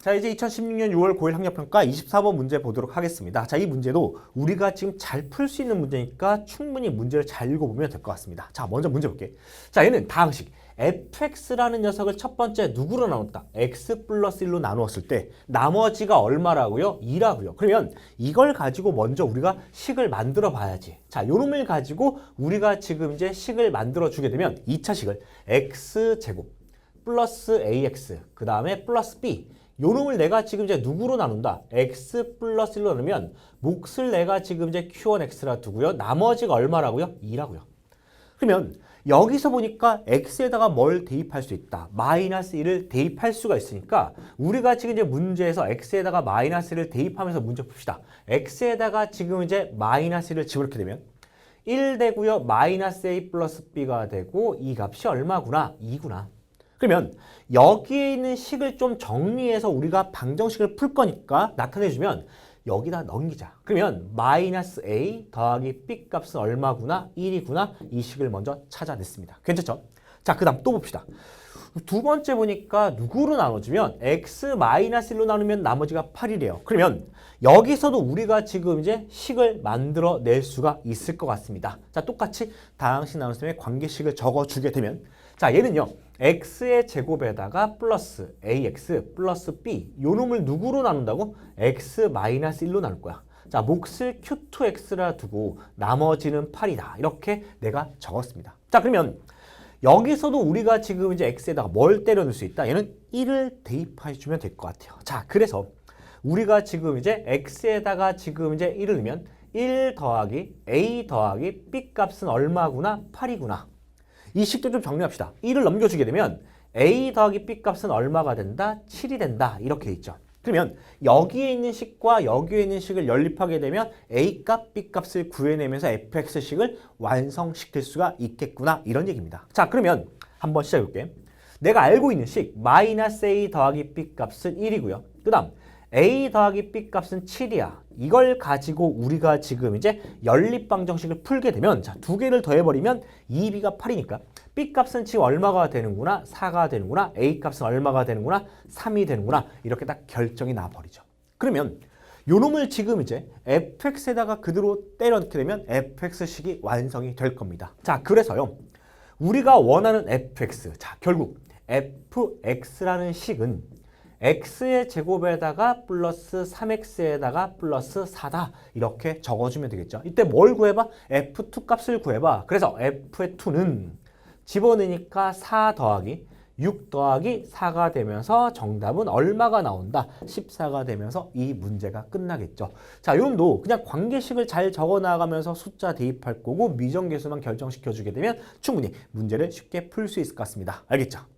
자 이제 2016년 6월 고1 학력평가 24번 문제 보도록 하겠습니다. 자 이 문제도 우리가 지금 잘 풀 수 있는 문제니까 충분히 문제를 잘 읽어보면 될 것 같습니다. 자 먼저 문제 볼게. 자 얘는 다항식 fx라는 녀석을 첫 번째 누구로 나눴다? x 플러스 1로 나누었을 때 나머지가 얼마라고요? 2라고요. 그러면 이걸 가지고 먼저 우리가 식을 만들어 봐야지. 자, 요 놈을 가지고 우리가 지금 이제 식을 만들어 주게 되면 2차 식을 x제곱 플러스 ax 그 다음에 플러스 b 요 놈을 내가 지금 이제 누구로 나눈다? x 플러스 1로 나누면 몫을 내가 지금 이제 q1x라 두고요. 나머지가 얼마라고요? 2라고요. 그러면 여기서 보니까 x에다가 뭘 대입할 수 있다. 마이너스 1을 대입할 수가 있으니까 우리가 지금 이제 문제에서 x에다가 마이너스 1을 대입하면서 문제 풉시다. x에다가 지금 이제 마이너스 1을 집어넣게 되면 1 되고요. 마이너스 a 플러스 b가 되고 이 값이 얼마구나? 2구나. 그러면 여기에 있는 식을 좀 정리해서 우리가 방정식을 풀 거니까 나타내주면 여기다 넘기자. 그러면 마이너스 a 더하기 b 값은 얼마구나? 1이구나. 이 식을 먼저 찾아냈습니다. 괜찮죠? 자, 그 다음 또 봅시다. 두 번째 보니까 누구로 나눠주면 x 마이너스 1로 나누면 나머지가 8이래요. 그러면 여기서도 우리가 지금 이제 식을 만들어 낼 수가 있을 것 같습니다. 자, 똑같이 다항식 나눗셈의 관계식을 적어주게 되면 자, 얘는요. x의 제곱에다가 플러스 ax 플러스 b 요 놈을 누구로 나눈다고? x 마이너스 1로 나눌 거야. 자, 몫을 q2x라 두고 나머지는 8이다. 이렇게 내가 적었습니다. 자, 그러면 여기서도 우리가 지금 이제 x에다가 뭘 때려 넣을 수 있다? 얘는 1을 대입해 주면 될 것 같아요. 자, 그래서 우리가 지금 이제 x에다가 지금 이제 1을 넣으면 1 더하기 a 더하기 b 값은 얼마구나? 8이구나. 이 식도 좀 정리합시다. 1을 넘겨주게 되면 a 더하기 b 값은 얼마가 된다? 7이 된다. 이렇게 돼 있죠. 그러면 여기에 있는 식과 여기에 있는 식을 연립하게 되면 a 값, b 값을 구해내면서 fx식을 완성시킬 수가 있겠구나. 이런 얘기입니다. 자, 그러면 한번 시작해 볼게. 내가 알고 있는 식 마이너스 a 더하기 b 값은 1이고요. 그 다음 a 더하기 b 값은 7이야. 이걸 가지고 우리가 지금 이제 연립방정식을 풀게 되면 자, 두 개를 더해버리면 2b가 8이니까 b 값은 지금 얼마가 되는구나? 4가 되는구나. a 값은 얼마가 되는구나? 3이 되는구나. 이렇게 딱 결정이 나버리죠. 그러면 요 놈을 지금 이제 fx에다가 그대로 때려 넣게 되면 fx식이 완성이 될 겁니다. 자, 그래서요. 우리가 원하는 fx. 자, 결국 fx라는 식은 x의 제곱에다가 플러스 3x에다가 플러스 4다 이렇게 적어주면 되겠죠. 이때 뭘 구해봐? f2 값을 구해봐. 그래서 f의 2는 집어넣으니까 4 더하기 6 더하기 4가 되면서 정답은 얼마가 나온다? 14가 되면서 이 문제가 끝나겠죠. 자, 요놈도 그냥 관계식을 잘 적어 나가면서 숫자 대입할 거고 미정계수만 결정시켜 주게 되면 충분히 문제를 쉽게 풀 수 있을 것 같습니다. 알겠죠?